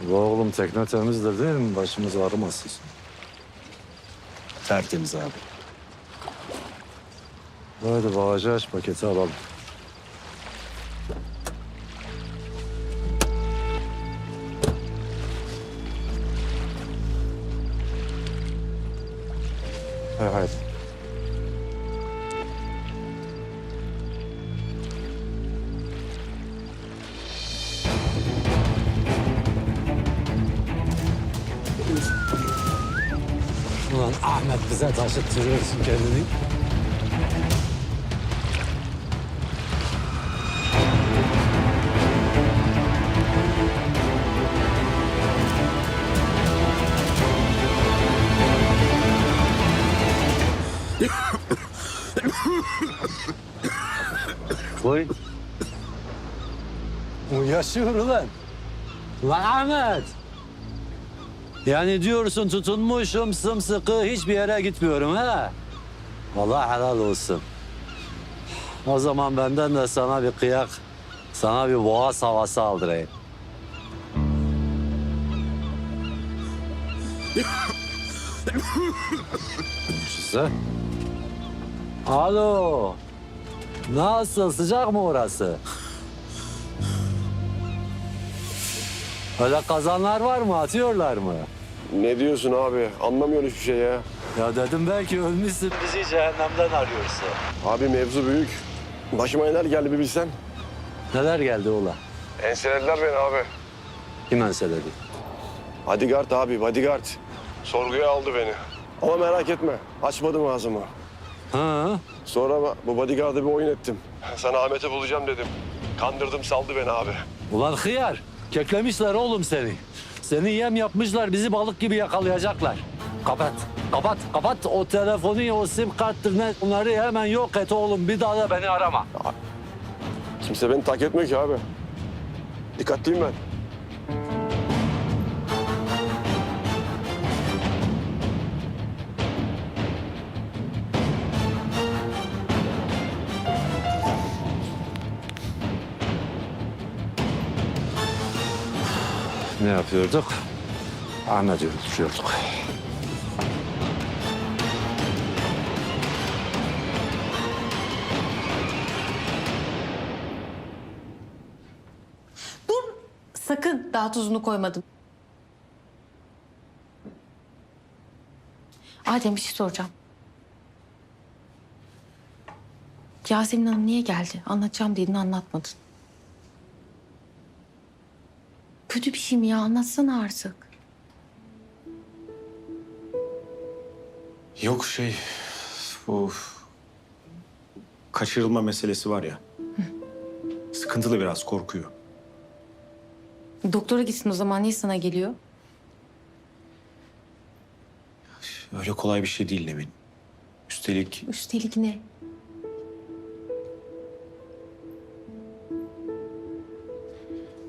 Bu oğlum tekne temizdir değil mi? Başımız ağrımasın. Tertemiz abi. Hadi bagajı aç paketi alalım. Ulan Ahmet bize taşıttırıyorsun kendini. O yaşıyor ulan. Lan Ahmet. Yani diyorsun tutunmuşum sımsıkı hiçbir yere gitmiyorum ha. Vallahi helal olsun. O zaman benden de sana bir kıyak, sana bir boğaz havası aldırayım. Size. Alo. Nasıl sıcak mı orası? Öyle kazanlar var mı? Atıyorlar mı? Ne diyorsun abi? Anlamıyorum hiçbir şey ya. Ya dedim belki ölmüşsün. Bizi cehennemden arıyorsun. Abi mevzu büyük. Başıma neler geldi bir bilsen. Neler geldi ola? Enselediler beni abi. Kim enseledi? Bodyguard abi, bodyguard. Sorguya aldı beni. Ama merak etme, açmadım ağzımı. Ha? Sonra bu bodyguard'a bir oyun ettim. Sana Ahmet'i bulacağım dedim. Kandırdım, saldı beni abi. Ulan hıyar. Keklemişler oğlum seni. Seni yem yapmışlar. Bizi balık gibi yakalayacaklar. Kapat. Kapat. Kapat. O telefonu, o sim karttır ne? Bunları hemen yok et oğlum. Bir daha da beni arama. Kimse beni tak etmiyor ki abi. Dikkatliyim ben. Ne yapıyorduk? Ahmet'i öldürüyorduk. Dur. Sakın daha tuzunu koymadım. Adem bir şey soracağım. Yasemin Hanım niye geldi? Anlatacağım dedin anlatmadın. Kötü bir şey mi ya? Anlatsana artık. Yok şey bu kaçırılma meselesi var ya. Sıkıntılı biraz korkuyor. Doktora gitsin o zaman. Niye sana geliyor? Öyle kolay bir şey değil Nevin. Üstelik Üstelik ne?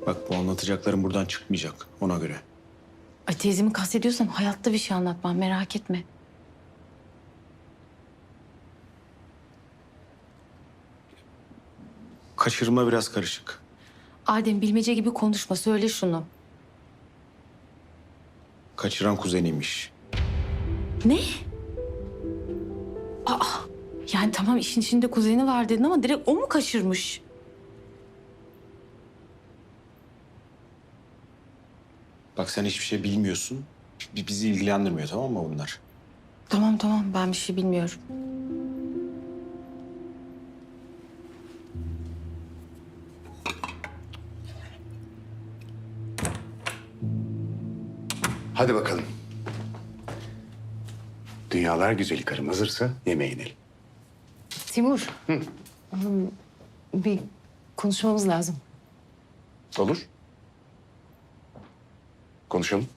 Bak bu anlatacaklarım buradan çıkmayacak ona göre. Ay teyzemi kastediyorsan hayatta bir şey anlatmam. Merak etme. Kaçırılma biraz karışık. Adem bilmece gibi konuşma. Söyle şunu. Kaçıran kuzeniymiş. Ne? Aa, yani tamam işin içinde kuzeni var dedin ama direkt o mu kaçırmış? Bak sen hiçbir şey bilmiyorsun. Bi- Bizi ilgilendirmiyor tamam mı bunlar? Tamam tamam ben bir şey bilmiyorum. Hadi bakalım. Dünyalar güzeli karım hazırsa yemeğe inelim. Timur. Oğlum, bir konuşmamız lazım. Olur. Konuşalım.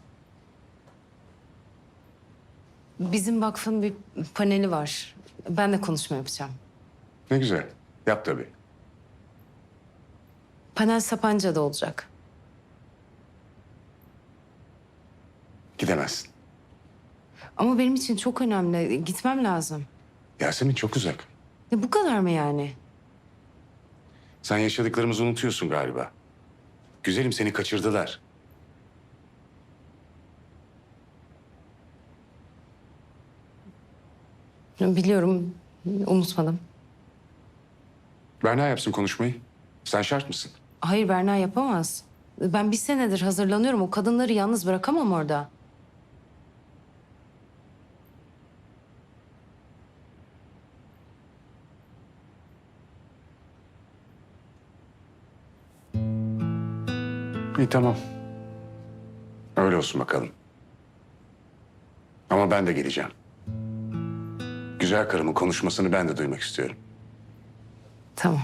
Bizim vakfın bir paneli var. Ben de konuşma yapacağım. Ne güzel. Yap tabii. Panel Sapanca'da olacak. Gidemezsin. Ama benim için çok önemli. Gitmem lazım. Yasemin çok uzak. Ya bu kadar mı yani? Sen yaşadıklarımızı unutuyorsun galiba. Güzelim seni kaçırdılar. Biliyorum, unutmadım. Berna yapsın konuşmayı. Sen şart mısın? Hayır Berna yapamaz. Ben bir senedir hazırlanıyorum. O kadınları yalnız bırakamam orada. İyi tamam. Öyle olsun bakalım. Ama ben de geleceğim. Güzel karımın konuşmasını ben de duymak istiyorum. Tamam.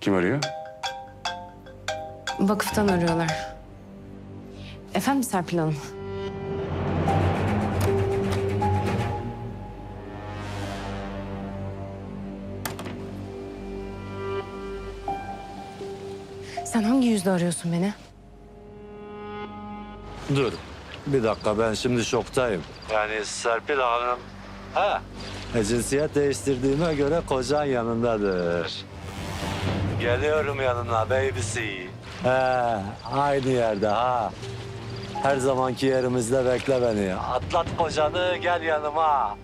Kim arıyor? Vakıftan arıyorlar. Efendim Serpil Hanım? Sen hangi yüzle arıyorsun beni? Dur. Bir dakika ben şimdi şoktayım. Yani Serpil Hanım... Ha. E, cinsiyet değiştirdiğime göre kocan yanındadır. Geliyorum yanına babysi. He, aynı yerde ha. Her zamanki yerimizde bekle beni. Atlat kocanı gel yanıma.